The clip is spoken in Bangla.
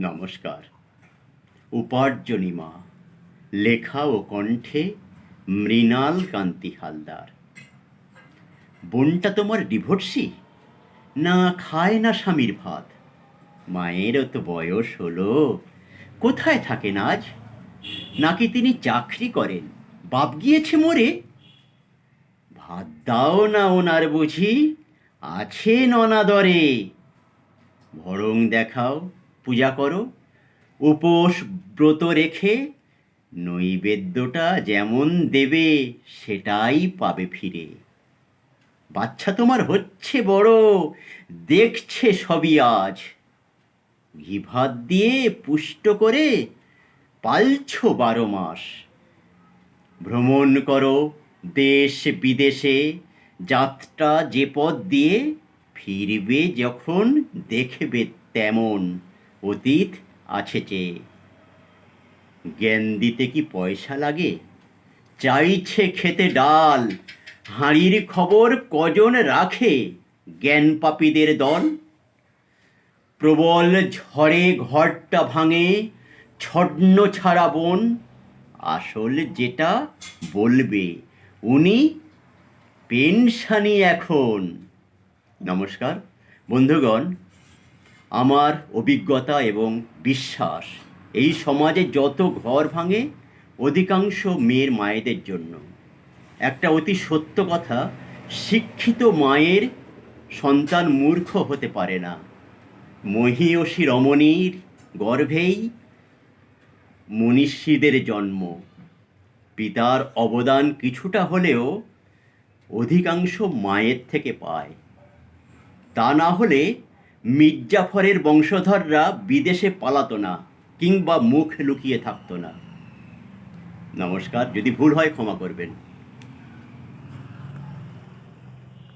নমস্কার। উপার্জনীমা লেখা ও কণ্ঠে মৃণাল কান্তি হালদার। বোনটা তোমার ডিভোর্সি? না খায় না স্বামীর ভাত? মায়েরও তো বয়স হলো। কোথায় থাকেন আজ? নাকি তিনি চাকরি করেন? বাপ গিয়েছে মরে? ভাত দাও না ওনার বুঝি, আছে ননাদরে। ভরং দেখাও পূজা করো। উপোস ব্রত রেখে নৈবেদ্যটা যেমন দেবে, সেটাই পাবে ফিরে। বাচ্চা তোমার হচ্ছে বড়, দেখছে সবই আজ। ঘি ভাত দিয়ে পুষ্ট করে পালছ বারো মাস। ভ্রমণ করো দেশ বিদেশে, যাত্রা যে পথ দিয়ে ফিরবে যখন দেখবে তেমন। অতীত আছে চেয়ে জ্ঞান দিতে কি পয়সা লাগে? চাইছে খেতে ডাল। হাঁড়ির খবর কজন রাখে জ্ঞান পাপীদের দল? প্রবল ঝড়ে ঘরটা ভাঙে ছন্ন ছাড়া বন। আসল যেটা বলবে উনি পেনশানি এখন। নমস্কার, বন্ধুগণ আমার অভিজ্ঞতা এবং বিশ্বাস। এই সমাজে যত ঘর ভাঙে, অধিকাংশ মেয়ের মায়েদের জন্য। একটা অতি সত্য কথা, শিক্ষিত মায়ের সন্তান মূর্খ হতে পারে না। মহীয়সী রমণীর গর্ভেই মনীষীদের জন্ম। পিতার অবদান কিছুটা হলেও অধিকাংশ মায়ের থেকে পায়। তা না হলে মির্জাফরের বংশধররা বিদেশে পালাতো না, কিংবা মুখ লুকিয়ে থাকতো না। নমস্কার, যদি ভুল হয় ক্ষমা করবেন।